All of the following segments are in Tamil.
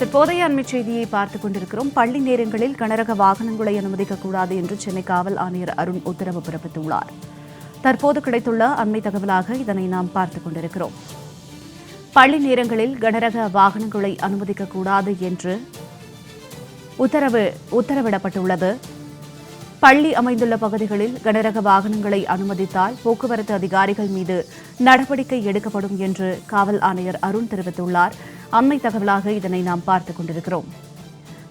தற்போதைய அண்மை செய்தியை பார்த்துக் கொண்டிருக்கிறோம். பள்ளி நேரங்களில் கனரக வாகனங்களை அனுமதிக்கக்கூடாது என்று சென்னை காவல் ஆணையர் அருண் உத்தரவு பிறப்பித்துள்ளார். தற்போது கிடைத்துள்ள அண்மை தகவலாக இதனை நாம் பார்த்துக் கொண்டிருக்கிறோம். பள்ளி நேரங்களில் கனரக வாகனங்களை அனுமதிக்கக்கூடாது என்று உத்தரவு உத்தரவிடப்பட்டுள்ளது. பள்ளி அமைந்துள்ள பகுதிகளில் கனரக வாகனங்களை அனுமதித்தால் போக்குவரத்து அதிகாரிகள் மீது நடவடிக்கை எடுக்கப்படும் என்று காவல் ஆணையர் அருண் தெரிவித்துள்ளார். அண்மை தகவலாக இதனை நாம் பார்த்துக் கொண்டிருக்கிறோம்.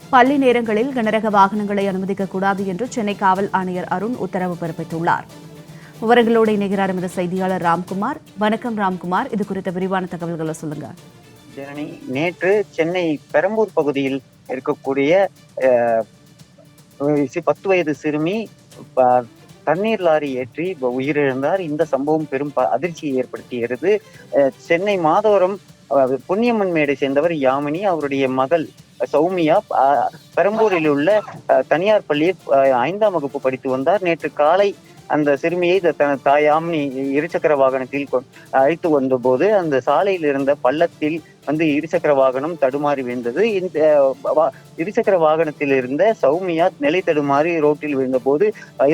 பள்ளி நேரங்களில் கனரக வாகனங்களை அனுமதிக்கக்கூடாது என்று சென்னை காவல் ஆணையர் அருண் உத்தரவு பிறப்பித்துள்ளார். விவரங்களோடு இணைகிறார் எமது செய்தியாளர் ராம்குமார். வணக்கம் ராம்குமார். இது குறித்த விரிவான தகவல்களை சொல்லுங்க. நேற்று சென்னை பெரம்பூர் பகுதியில் இருக்கக்கூடிய பத்து வயது சிறுமி ப- தண்ணீர் லாரி ஏற்றி உயிரிழந்தார். இந்த சம்பவம் பெரும் ப- அதிர்ச்சியை ஏற்படுத்தியது. சென்னை மாதோரம் பொன்னியம்மன் மேடை சேர்ந்தவர் யாமினி. அவருடைய மகள் சௌமியா. பெரம்பூரில் உள்ள தனியார் பள்ளியில் ஐந்தாம் வகுப்பு படித்து வந்தார். நேற்று காலை அந்த சிறுமியை தனது தாய் யாமினி இருசக்கர வாகனத்தில் கொ- அழைத்து வந்தபோது அந்த சாலையில் இருந்த பள்ளத்தில் வந்து இருசக்கர வாகனம் தடுமாறி விழுந்தது. இந்த இருசக்கர வாகனத்தில் இருந்த சௌமியா நிலை தடுமாறி ரோட்டில் விழுந்தபோது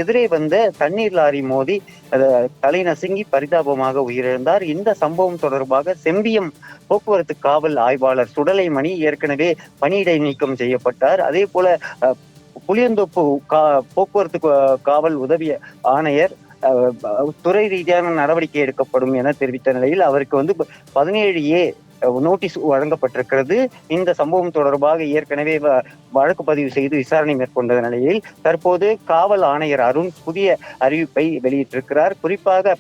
எதிரே வந்த தண்ணீர் லாரி மோதி தலை நசுங்கி பரிதாபமாக உயிரிழந்தார். இந்த சம்பவம் தொடர்பாக செம்பியம் போக்குவரத்து காவல் ஆய்வாளர் சுடலைமணி ஏற்கனவே பணியிடை நீக்கம் செய்யப்பட்டார். அதே போல புளியந்தோப்பு கா போக்குவரத்து காவல் உதவி ஆணையர் துறை ரீதியான நடவடிக்கை எடுக்கப்படும் என தெரிவித்த நிலையில் அவருக்கு வந்து பதினேழு ஏ நோட்டீஸ் வழங்கப்பட்டிருக்கிறது. இந்த சம்பவம் தொடர்பாக ஏற்கனவே வ- வழக்கு பதிவு செய்து விசாரணை மேற்கொண்ட நிலையில் தற்போது காவல் ஆணையர் அருண் புதிய அறிவிப்பை வெளியிட்டிருக்கிறார். குறிப்பாக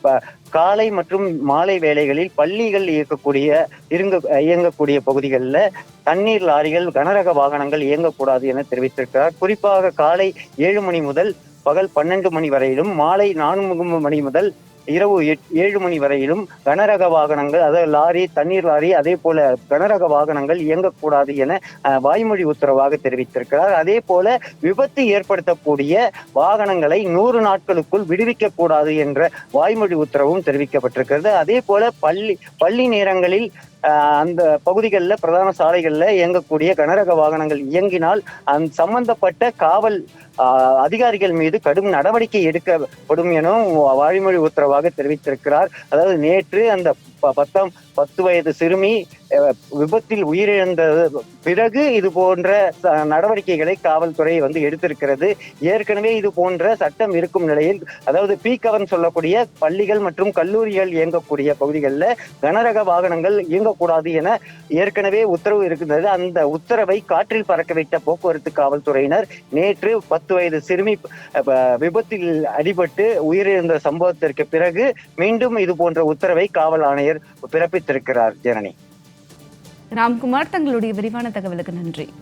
காலை மற்றும் மாலை வேளைகளில் பள்ளிகள் இயக்கக்கூடிய இருங்க இயங்கக்கூடிய பகுதிகளில் தண்ணீர் லாரிகள் கனரக வாகனங்கள் இயங்கக்கூடாது என தெரிவித்திருக்கிறார். குறிப்பாக காலை ஏழு மணி முதல் பகல் பன்னெண்டு மணி வரையிலும் மாலை நான்கு மணி முதல் இரவு எட்- ஏழு மணி வரையிலும் கனரக வாகனங்கள் அதாவது லாரி தண்ணீர் லாரி அதே போல கனரக வாகனங்கள் இயங்கக்கூடாது என வாய்மொழி உத்தரவாக தெரிவித்திருக்கிறார். அதே போல விபத்து ஏற்படுத்தக்கூடிய வாகனங்களை நூறு நாட்களுக்குள் விடுவிக்க கூடாது என்ற வாய்மொழி உத்தரவும் தெரிவிக்கப்பட்டிருக்கிறது. அதே போல பள்ளி பள்ளி நேரங்களில் அந்த பகுதிகளில் பிரதான சாலைகளில் இயங்கக்கூடிய கனரக வாகனங்கள் இயங்கினால் அந்த சம்பந்தப்பட்ட காவல் அஹ், அதிகாரிகள் மீது கடும் நடவடிக்கை எடுக்கப்படும் எனவும் வாய்மொழி உத்தரவாக தெரிவித்திருக்கிறார். அதாவது நேற்று அந்த பத்தாம் பத்து வயது சிறுமி விபத்தில் உயிரிழந்த பிறகு இது போன்ற நடவடிக்கைகளை காவல்துறை வந்து எடுத்திருக்கிறது. ஏற்கனவே இது போன்ற சட்டம் இருக்கும் நிலையில் அதாவது பீக்கவன் சொல்லக்கூடிய பள்ளிகள் மற்றும் கல்லூரிகள் இயங்கக்கூடிய பகுதிகளில் கனரக வாகனங்கள் இயங்கக்கூடாது என ஏற்கனவே உத்தரவு இருக்கின்றது. அந்த உத்தரவை காற்றில் பறக்கவிட்ட போக்குவரத்து காவல்துறையினர் நேற்று பத்து வயது சிறுமி விபத்தில் அடிபட்டு உயிரிழந்த சம்பவத்திற்கு பிறகு மீண்டும் இது போன்ற உத்தரவை காவல் ஆணையர் பிறப்பித்திருக்கிறார் ஜனனி. ராம்குமார் தங்களுடைய விரிவான தகவலுக்கு நன்றி.